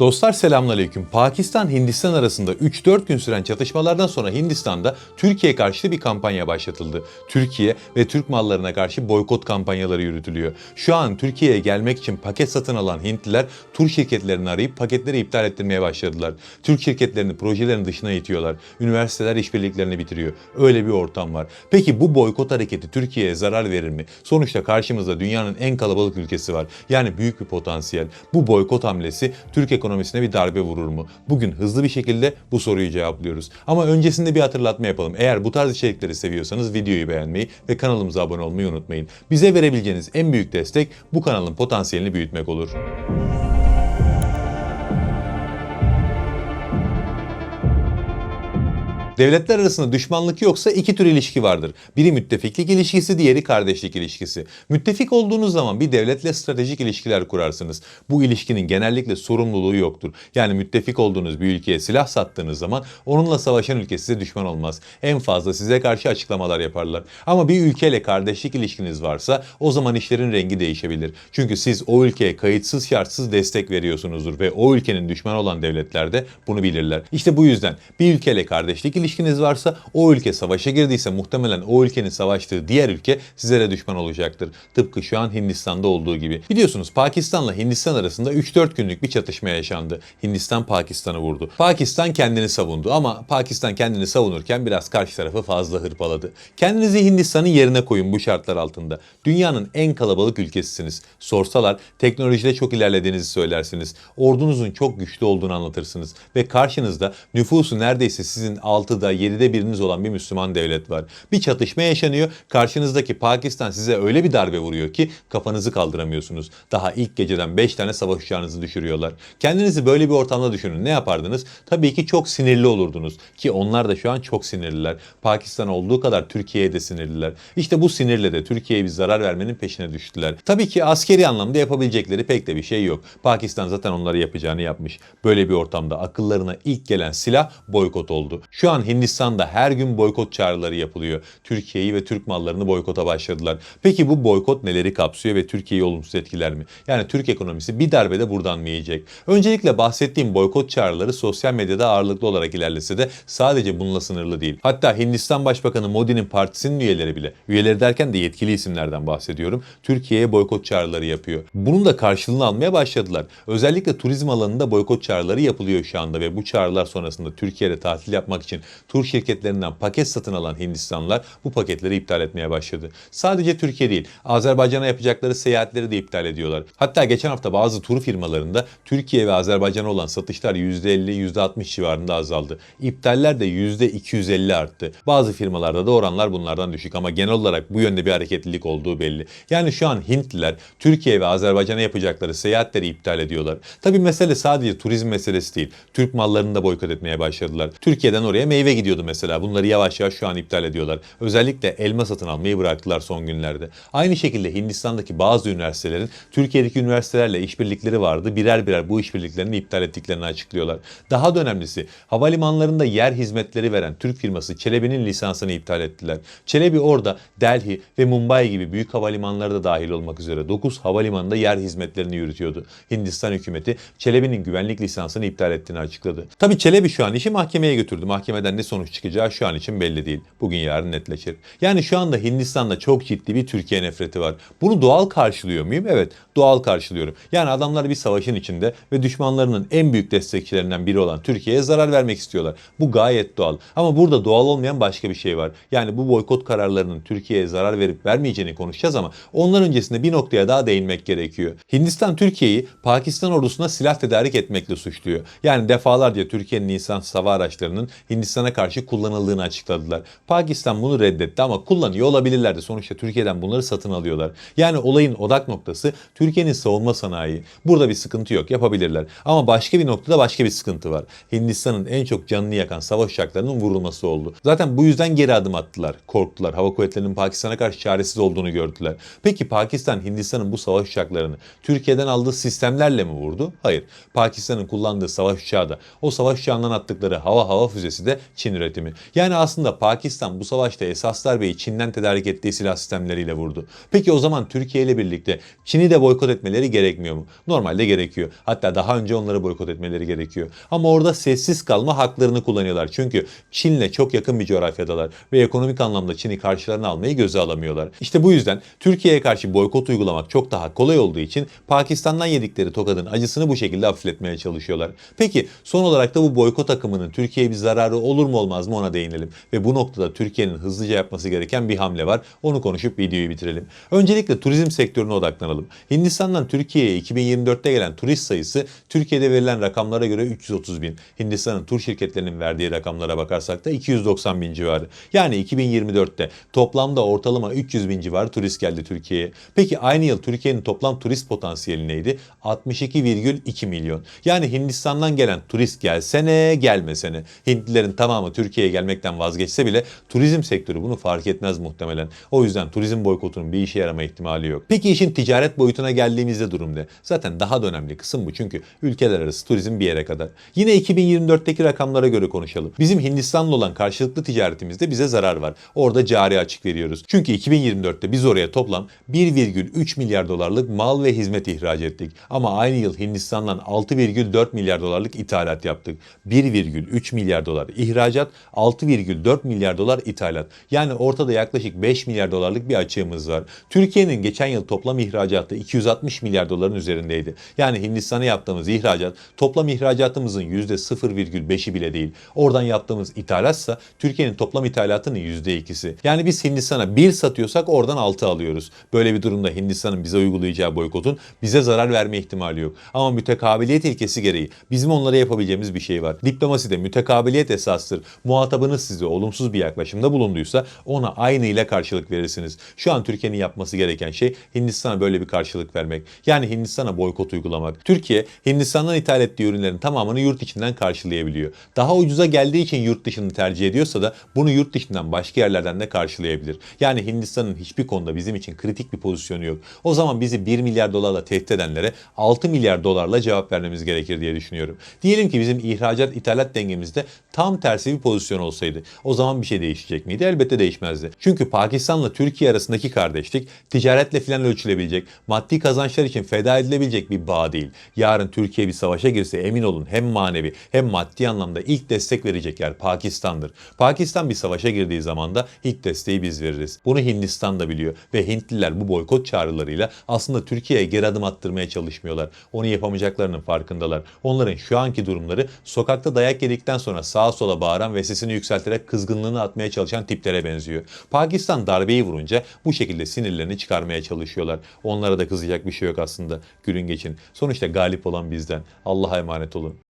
Dostlar selamünaleyküm. Pakistan-Hindistan arasında 3-4 gün süren çatışmalardan sonra Hindistan'da Türkiye karşıtı bir kampanya başlatıldı. Türkiye ve Türk mallarına karşı boykot kampanyaları yürütülüyor. Şu an Türkiye'ye gelmek için paket satın alan Hintliler tur şirketlerini arayıp paketleri iptal ettirmeye başladılar. Türk şirketlerini projelerin dışına itiyorlar. Üniversiteler işbirliklerini bitiriyor. Öyle bir ortam var. Peki bu boykot hareketi Türkiye'ye zarar verir mi? Sonuçta karşımızda dünyanın en kalabalık ülkesi var. Yani büyük bir potansiyel. Bu boykot hamlesi Türk ekonomisine bir darbe vurur mu? Bugün hızlı bir şekilde bu soruyu cevaplıyoruz. Ama öncesinde bir hatırlatma yapalım. Eğer bu tarz içerikleri seviyorsanız videoyu beğenmeyi ve kanalımıza abone olmayı unutmayın. Bize verebileceğiniz en büyük destek bu kanalın potansiyelini büyütmek olur. Devletler arasında düşmanlık yoksa iki tür ilişki vardır. Biri müttefiklik ilişkisi, diğeri kardeşlik ilişkisi. Müttefik olduğunuz zaman bir devletle stratejik ilişkiler kurarsınız. Bu ilişkinin genellikle sorumluluğu yoktur. Yani müttefik olduğunuz bir ülkeye silah sattığınız zaman onunla savaşan ülke size düşman olmaz. En fazla size karşı açıklamalar yaparlar. Ama bir ülkeyle kardeşlik ilişkiniz varsa o zaman işlerin rengi değişebilir. Çünkü siz o ülkeye kayıtsız şartsız destek veriyorsunuzdur ve o ülkenin düşmanı olan devletler de bunu bilirler. İşte bu yüzden bir ülkeyle kardeşlik ilişkiniz varsa o ülke savaşa girdiyse muhtemelen o ülkenin savaştığı diğer ülke size de düşman olacaktır. Tıpkı şu an Hindistan'da olduğu gibi. Biliyorsunuz Pakistan'la Hindistan arasında 3-4 günlük bir çatışma yaşandı. Hindistan Pakistan'ı vurdu. Pakistan kendini savundu ama Pakistan kendini savunurken biraz karşı tarafı fazla hırpaladı. Kendinizi Hindistan'ın yerine koyun bu şartlar altında. Dünyanın en kalabalık ülkesisiniz. Sorsalar teknolojide çok ilerlediğinizi söylersiniz. Ordunuzun çok güçlü olduğunu anlatırsınız. Ve karşınızda nüfusu neredeyse sizin 6'da 7'de biriniz olan bir Müslüman devlet var. Bir çatışma yaşanıyor. Karşınızdaki Pakistan size öyle bir darbe vuruyor ki kafanızı kaldıramıyorsunuz. Daha ilk geceden 5 tane savaş uçağınızı düşürüyorlar. Kendinizi böyle bir ortamda düşünün. Ne yapardınız? Tabii ki çok sinirli olurdunuz. Ki onlar da şu an çok sinirliler. Pakistan olduğu kadar Türkiye'ye de sinirliler. İşte bu sinirle de Türkiye'ye bir zarar vermenin peşine düştüler. Tabii ki askeri anlamda yapabilecekleri pek de bir şey yok. Pakistan zaten onları yapacağını yapmış. Böyle bir ortamda akıllarına ilk gelen silah boykot oldu. Şu an Hindistan'da her gün boykot çağrıları yapılıyor. Türkiye'yi ve Türk mallarını boykota başladılar. Peki bu boykot neleri kapsıyor ve Türkiye'yi olumsuz etkiler mi? Yani Türk ekonomisi bir darbede buradan mı yiyecek? Öncelikle bahsettiğim boykot çağrıları sosyal medyada ağırlıklı olarak ilerlese de sadece bununla sınırlı değil. Hatta Hindistan Başbakanı Modi'nin partisinin üyeleri bile, üyeleri derken de yetkili isimlerden bahsediyorum, Türkiye'ye boykot çağrıları yapıyor. Bunun da karşılığını almaya başladılar. Özellikle turizm alanında boykot çağrıları yapılıyor şu anda ve bu çağrılar sonrasında Türkiye'de tatil yapmak için tur şirketlerinden paket satın alan Hindistanlılar bu paketleri iptal etmeye başladı. Sadece Türkiye değil, Azerbaycan'a yapacakları seyahatleri de iptal ediyorlar. Hatta geçen hafta bazı tur firmalarında Türkiye ve Azerbaycan'a olan satışlar %50, %60 civarında azaldı. İptaller de %250 arttı. Bazı firmalarda da oranlar bunlardan düşük ama genel olarak bu yönde bir hareketlilik olduğu belli. Yani şu an Hintliler Türkiye ve Azerbaycan'a yapacakları seyahatleri iptal ediyorlar. Tabi mesele sadece turizm meselesi değil. Türk mallarını da boykot etmeye başladılar. Türkiye'den oraya meyve gidiyordu mesela. Bunları yavaş yavaş şu an iptal ediyorlar. Özellikle elma satın almayı bıraktılar son günlerde. Aynı şekilde Hindistan'daki bazı üniversitelerin Türkiye'deki üniversitelerle işbirlikleri vardı. Birer birer bu işbirliklerini iptal ettiklerini açıklıyorlar. Daha da önemlisi havalimanlarında yer hizmetleri veren Türk firması Çelebi'nin lisansını iptal ettiler. Çelebi orada Delhi ve Mumbai gibi büyük havalimanları da dahil olmak üzere 9 havalimanında yer hizmetlerini yürütüyordu. Hindistan hükümeti Çelebi'nin güvenlik lisansını iptal ettiğini açıkladı. Tabi Çelebi şu an işi mahkemeye götürdü. Mahkemeden ne sonuç çıkacağı şu an için belli değil. Bugün yarın netleşir. Yani şu anda Hindistan'da çok ciddi bir Türkiye nefreti var. Bunu doğal karşılıyor muyum? Evet doğal karşılıyorum. Yani adamlar bir savaşın içinde ve düşmanlarının en büyük destekçilerinden biri olan Türkiye'ye zarar vermek istiyorlar. Bu gayet doğal. Ama burada doğal olmayan başka bir şey var. Yani bu boykot kararlarının Türkiye'ye zarar verip vermeyeceğini konuşacağız ama ondan öncesinde bir noktaya daha değinmek gerekiyor. Hindistan Türkiye'yi Pakistan ordusuna silah tedarik etmekle suçluyor. Yani defalarca Türkiye'nin insan hava araçlarının Hindistan'a karşı kullanıldığını açıkladılar. Pakistan bunu reddetti ama kullanıyor olabilirlerdi. Sonuçta Türkiye'den bunları satın alıyorlar. Yani olayın odak noktası Türkiye'nin savunma sanayi. Burada bir sıkıntı yok yapabilirler. Ama başka bir noktada başka bir sıkıntı var. Hindistan'ın en çok canını yakan savaş uçaklarının vurulması oldu. Zaten bu yüzden geri adım attılar. Korktular. Hava kuvvetlerinin Pakistan'a karşı çaresiz olduğunu gördüler. Peki Pakistan Hindistan'ın bu savaş uçaklarını Türkiye'den aldığı sistemlerle mi vurdu? Hayır. Pakistan'ın kullandığı savaş uçağı da o savaş uçağından attıkları hava hava füzesi de Çin üretimi. Yani aslında Pakistan bu savaşta esas darbeyi Çin'den tedarik ettiği silah sistemleriyle vurdu. Peki o zaman Türkiye ile birlikte Çin'i de boykot etmeleri gerekmiyor mu? Normalde gerekiyor. Hatta daha önce onları boykot etmeleri gerekiyor. Ama orada sessiz kalma haklarını kullanıyorlar. Çünkü Çin'le çok yakın bir coğrafyadalar ve ekonomik anlamda Çin'i karşılarına almayı göze alamıyorlar. İşte bu yüzden Türkiye'ye karşı boykot uygulamak çok daha kolay olduğu için Pakistan'dan yedikleri tokadın acısını bu şekilde hafifletmeye çalışıyorlar. Peki son olarak da bu boykot akımının Türkiye'ye bir zararı olur mu olmaz mı ona değinelim. Ve bu noktada Türkiye'nin hızlıca yapması gereken bir hamle var. Onu konuşup videoyu bitirelim. Öncelikle turizm sektörüne odaklanalım. Hindistan'dan Türkiye'ye 2024'te gelen turist sayısı Türkiye'de verilen rakamlara göre 330 bin. Hindistan'ın tur şirketlerinin verdiği rakamlara bakarsak da 290 bin civarı. Yani 2024'te toplamda ortalama 300 bin civarı turist geldi Türkiye'ye. Peki aynı yıl Türkiye'nin toplam turist potansiyeli neydi? 62,2 milyon. Yani Hindistan'dan gelen turist gelsene gelmesene. Hintlilerin tamamı Türkiye'ye gelmekten vazgeçse bile turizm sektörü bunu fark etmez muhtemelen. O yüzden turizm boykotunun bir işe yarama ihtimali yok. Peki işin ticaret boyutuna geldiğimizde durum ne? Zaten daha da önemli kısım bu çünkü ülkeler arası turizm bir yere kadar. Yine 2024'teki rakamlara göre konuşalım. Bizim Hindistan'la olan karşılıklı ticaretimizde bize zarar var. Orada cari açık veriyoruz. Çünkü 2024'te biz oraya toplam 1,3 milyar dolarlık mal ve hizmet ihraç ettik. Ama aynı yıl Hindistan'dan 6,4 milyar dolarlık ithalat yaptık. 1,3 milyar dolar ihracat, 6,4 milyar dolar ithalat. Yani ortada yaklaşık 5 milyar dolarlık bir açığımız var. Türkiye'nin geçen yıl toplam ihracatı 260 milyar doların üzerindeydi. Yani Hindistan'a yaptığımız ihracat toplam ihracatımızın %0,5'i bile değil. Oradan yaptığımız ithalatsa Türkiye'nin toplam ithalatının %2'si. Yani biz Hindistan'a 1 satıyorsak oradan 6 alıyoruz. Böyle bir durumda Hindistan'ın bize uygulayacağı boykotun bize zarar verme ihtimali yok. Ama mütekabiliyet ilkesi gereği bizim onlara yapabileceğimiz bir şey var. Diplomaside mütekabiliyet esastır. Muhatabınız size olumsuz bir yaklaşımda bulunduysa ona aynı ile karşılık verirsiniz. Şu an Türkiye'nin yapması gereken şey Hindistan'a böyle bir karşılık vermek. Yani Hindistan'a boykot uygulamak. Türkiye Hindistan'dan ithal ettiği ürünlerin tamamını yurt içinden karşılayabiliyor. Daha ucuza geldiği için yurt dışını tercih ediyorsa da bunu yurt dışından başka yerlerden de karşılayabilir. Yani Hindistan'ın hiçbir konuda bizim için kritik bir pozisyonu yok. O zaman bizi 1 milyar dolarla tehdit edenlere 6 milyar dolarla cevap vermemiz gerekir diye düşünüyorum. Diyelim ki bizim ihracat ithalat dengemizde tam tersi bir pozisyon olsaydı. O zaman bir şey değişecek miydi? Elbette değişmezdi. Çünkü Pakistan'la Türkiye arasındaki kardeşlik ticaretle filan ölçülebilecek, maddi kazançlar için feda edilebilecek bir bağ değil. Yarın Türkiye bir savaşa girse emin olun hem manevi hem maddi anlamda ilk destek verecek yer Pakistan'dır. Pakistan bir savaşa girdiği zaman da ilk desteği biz veririz. Bunu Hindistan da biliyor ve Hintliler bu boykot çağrılarıyla aslında Türkiye'ye geri adım attırmaya çalışmıyorlar. Onu yapamayacaklarının farkındalar. Onların şu anki durumları sokakta dayak yedikten sonra sağa sola bağıran ve sesini yükselterek kızgınlığını atmaya çalışan tiplere benziyor. Pakistan darbeyi vurunca bu şekilde sinirlerini çıkarmaya çalışıyorlar. Onlara da kızacak bir şey yok aslında. Gülün geçin. Sonuçta galip olan bizden. Allah'a emanet olun.